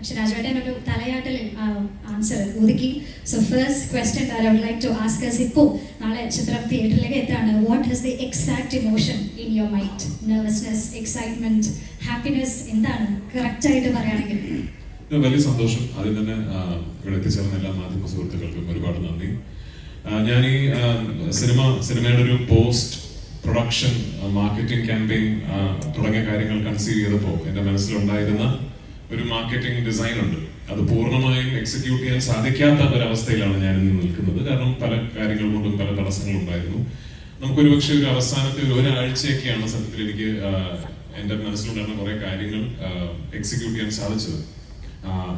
പക്ഷെ രാജുവേട്ടൻ ഒരു തലയാട്ടൽ ആൻസർ ഒതുക്കി. So first question I would like to ask us ഇപ്പോൾ നാളെ ചിത്രം തിയേറ്ററിലേക്ക് എത്താണ്? What is the exact emotion in your mind nervousness excitement happiness എന്താണ്? കറക്റ്റ് ആയിട്ട് പറയുകയാണെങ്കിൽ. വലിയ സന്തോഷം. ആദ്യം തന്നെ ഇവിടെ എത്തിച്ചേർന്ന എല്ലാ മാധ്യമ സുഹൃത്തുക്കൾക്കും ഒരുപാട് നന്ദി. ഞാൻ ഈ സിനിമ സിനിമയുടെ ഒരു പോസ്റ്റ് പ്രൊഡക്ഷൻ മാർക്കറ്റിംഗ് ക്യാമ്പയിൻ തുടങ്ങിയ കാര്യങ്ങൾ കൺസീവ് ചെയ്തപ്പോൾ എന്റെ മനസ്സിലുണ്ടായിരുന്ന ഒരു മാർക്കറ്റിംഗ് ഡിസൈൻ ഉണ്ട്. അത് പൂർണമായും എക്സിക്യൂട്ട് ചെയ്യാൻ സാധിക്കാത്ത ഒരവസ്ഥയിലാണ് ഞാൻ ഇന്ന് നിൽക്കുന്നത്. കാരണം പല കാര്യങ്ങൾ കൊണ്ടും പല തടസ്സങ്ങളും ഉണ്ടായിരുന്നു. നമുക്കൊരു പക്ഷേ ഒരു അവസാനത്തെ ഒരു ഒരാഴ്ചയൊക്കെയാണ് സത്യത്തിൽ എനിക്ക് എന്റെ മനസ്സിലുണ്ടായിരുന്ന കുറെ കാര്യങ്ങൾ എക്സിക്യൂട്ട് ചെയ്യാൻ സാധിച്ചത്.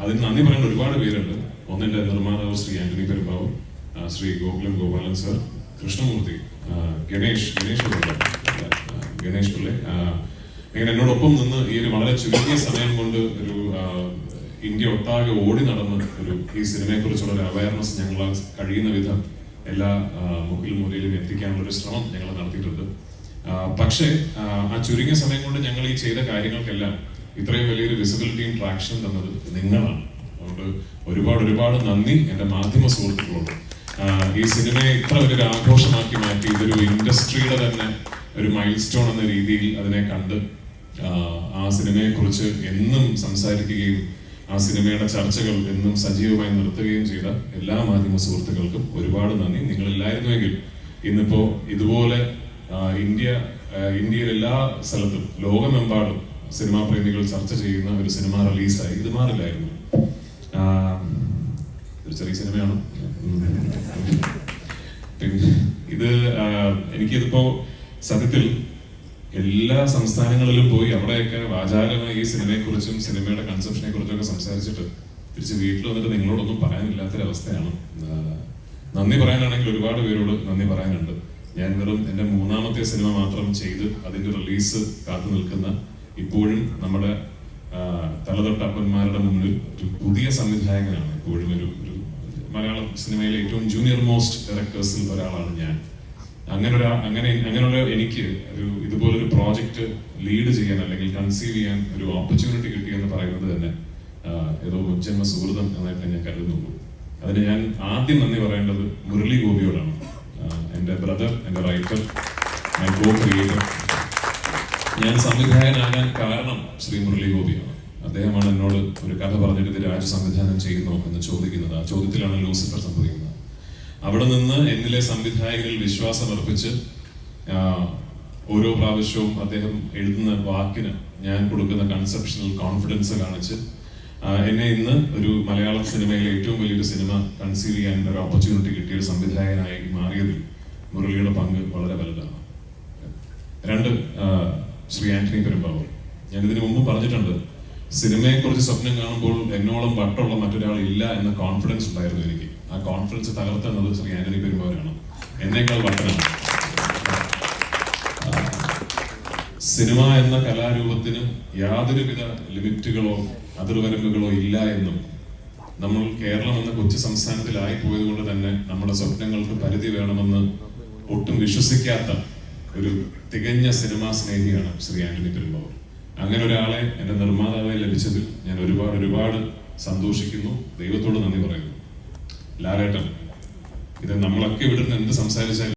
അതിന് നന്ദി പറയാൻ ഒരുപാട് പേരുണ്ട്. ഒന്നെന്റെ നിർമ്മാതാവ് ശ്രീ ആന്റണി പെരുമ്പാവ് ശ്രീ ഗോകുലൻ ഗോപാലൻ സർ കൃഷ്ണമൂർത്തി ഗണേഷ് ഗണേഷ് ഗണേഷ് പിള്ളെ ആ, ഇങ്ങനെ എന്നോടൊപ്പം നിന്ന് ഈ ഒരു വളരെ ചുരുങ്ങിയ സമയം കൊണ്ട് ഒരു ഇന്ത്യ ഒട്ടാകെ ഓടി നടന്ന ഒരു ഈ സിനിമയെ കുറിച്ചുള്ള ഒരു അവയർനെസ് ഞങ്ങൾ കഴിയുന്ന വിധം എല്ലാ മുഖിൽ മൂലയിലും എത്തിക്കാനുള്ള ഒരു ശ്രമം ഞങ്ങൾ നടത്തിയിട്ടുണ്ട്. പക്ഷേ ആ, ചുരുങ്ങിയ സമയം കൊണ്ട് ഞങ്ങൾ ഈ ചെയ്ത കാര്യങ്ങൾക്കെല്ലാം ഇത്രയും വലിയൊരു വിസിബിലിറ്റിയും ട്രാക്ഷനും തന്നത് നിങ്ങളാണ്. അതുകൊണ്ട് ഒരുപാട് ഒരുപാട് നന്ദി എന്റെ മാധ്യമ സുഹൃത്തുക്കളോട്. ഈ സിനിമയെ ഇത്ര വലിയൊരു ആഘോഷമാക്കി മാറ്റി ഇതൊരു ഇൻഡസ്ട്രിയുടെ തന്നെ ഒരു മൈൽ സ്റ്റോൺ എന്ന രീതിയിൽ അതിനെ കണ്ട് ആ, ആ സിനിമയെ കുറിച്ച് എന്നും സംസാരിക്കുകയും ആ സിനിമയുടെ ചർച്ചകൾ എന്നും സജീവമായി നിർത്തുകയും ചെയ്ത എല്ലാ മാധ്യമ സുഹൃത്തുക്കൾക്കും ഒരുപാട് നന്ദി. നിങ്ങളില്ലായിരുന്നുവെങ്കിൽ ഇന്നിപ്പോ ഇതുപോലെ ഇന്ത്യ ഇന്ത്യയിൽ എല്ലാ സ്ഥലത്തും ലോകമെമ്പാടും സിനിമാ പ്രേമികൾ ചർച്ച ചെയ്യുന്ന ഒരു സിനിമ റിലീസായി. ഇത് മാറില്ലായിരുന്നു. ഒരു ചെറിയ സിനിമയാണ്. ഇത് എനിക്കിതിപ്പോ സത്യത്തിൽ എല്ലാ സംസ്ഥാനങ്ങളിലും പോയി അവിടെയൊക്കെ വാചാലമായി ഈ സിനിമയെക്കുറിച്ചും സിനിമയുടെ കൺസെപ്ഷനെ കുറിച്ചും ഒക്കെ സംസാരിച്ചിട്ട് തിരിച്ച് വീട്ടിൽ വന്നിട്ട് നിങ്ങളോടൊന്നും പറയാനില്ലാത്തൊരവസ്ഥയാണ്. നന്ദി പറയാനാണെങ്കിൽ ഒരുപാട് പേരോട് നന്ദി പറയാനുണ്ട്. ഞാൻ വെറും എന്റെ മൂന്നാമത്തെ സിനിമ മാത്രം ചെയ്ത് അതിന്റെ റിലീസ് കാത്തു നിൽക്കുന്ന ഇപ്പോഴും നമ്മുടെ തലതൊട്ടപ്പന്മാരുടെ മുന്നിൽ ഒരു പുതിയ സംവിധായകനാണ് ഇപ്പോഴും ഒരു ഒരു മലയാളം സിനിമയിലെ ഏറ്റവും ജൂനിയർ മോസ്റ്റ് ഡയറക്ടേഴ്സിൽ ഒരാളാണ് ഞാൻ. അങ്ങനെ ഒരു അങ്ങനെ അങ്ങനെയുള്ള എനിക്ക് ഒരു ഇതുപോലൊരു പ്രോജക്റ്റ് ലീഡ് ചെയ്യാൻ അല്ലെങ്കിൽ കൺസീവ് ചെയ്യാൻ ഒരു ഓപ്പർച്യൂണിറ്റി കിട്ടിയെന്ന് പറയുന്നത് തന്നെ ഏതോ ഉജ്ജന്മ സുഹൃതം എന്നായിട്ട് ഞാൻ കരുതുന്നുള്ളൂ. അതിന് ഞാൻ ആദ്യം നന്ദി പറയേണ്ടത് മുരളി ഗോപിയോടാണ്. എന്റെ ബ്രദർ എന്റെ റൈറ്റർ മൈ ക്രിയേറ്റർ ഞാൻ സംവിധായകനാകാൻ കാരണം ശ്രീ മുരളി ഗോപിയാണ്. അദ്ദേഹമാണ് എന്നോട് ഒരു കഥ പറഞ്ഞിട്ട് ഇത് രാജ സംവിധാനം ചെയ്യുന്നു എന്ന് ചോദിക്കുന്നത്. ആ ചോദ്യത്തിലാണ് ലൂസിഫർ സംഭവിക്കുന്നത്. അവിടെ നിന്ന് എന്നിലെ സംവിധായകരിൽ വിശ്വാസം അർപ്പിച്ച് ഓരോ പ്രാവശ്യവും അദ്ദേഹം എഴുതുന്ന വാക്കിന് ഞാൻ കൊടുക്കുന്ന കൺസെപ്ഷണൽ കോൺഫിഡൻസ് കാണിച്ച് എന്നെ ഇന്ന് ഒരു മലയാള സിനിമയിലെ ഏറ്റവും വലിയൊരു സിനിമ കൺസീവ് ചെയ്യാൻ ഒരു ഓപ്പർച്യൂണിറ്റി കിട്ടിയ ഒരു സംവിധായകനായി മാറിയതിൽ മുരളിയുടെ പങ്ക് വളരെ വലുതാണ്. രണ്ട് ശ്രീ ആന്റണി പെരുമ്പാവൂർ. ഞാൻ ഇതിനു മുമ്പ് പറഞ്ഞിട്ടുണ്ട് സിനിമയെ കുറിച്ച് സ്വപ്നം കാണുമ്പോൾ എന്നോളം വട്ടമുള്ള മറ്റൊരാൾ ഇല്ല എന്ന കോൺഫിഡൻസ് ഉണ്ടായിരുന്നു എനിക്ക്. ആ കോൺഫിഡൻസ് തകർത്തുന്നത് ശ്രീ ആന്റണി പെരുമ്പാവൂരാണ്. എന്നേക്കാൾ വട്ടനാണ്. സിനിമ എന്ന കലാരൂപത്തിന് യാതൊരുവിധ ലിമിറ്റുകളോ അതിർവരമ്പുകളോ ഇല്ല എന്നും നമ്മൾ കേരളം എന്ന കൊച്ചു സംസ്ഥാനത്തിലായി പോയത് കൊണ്ട് തന്നെ നമ്മുടെ സ്വപ്നങ്ങൾക്ക് പരിധി വേണമെന്ന് ഒട്ടും വിശ്വസിക്കാത്ത ഒരു തികഞ്ഞ സിനിമാ സ്നേഹിയാണ് ശ്രീ ആന്റണി പെരുമ്പാവൂർ. അങ്ങനെ ഒരാളെ എന്റെ നിർമ്മാതാവായി ലഭിച്ചതിൽ ഞാൻ ഒരുപാട് ഒരുപാട് സന്തോഷിക്കുന്നു. ദൈവത്തോട് നന്ദി പറയുന്നു. ലാലേട്ടൻ ഇത് നമ്മളൊക്കെ ഇവിടുന്ന് എന്ത് സംസാരിച്ചാലും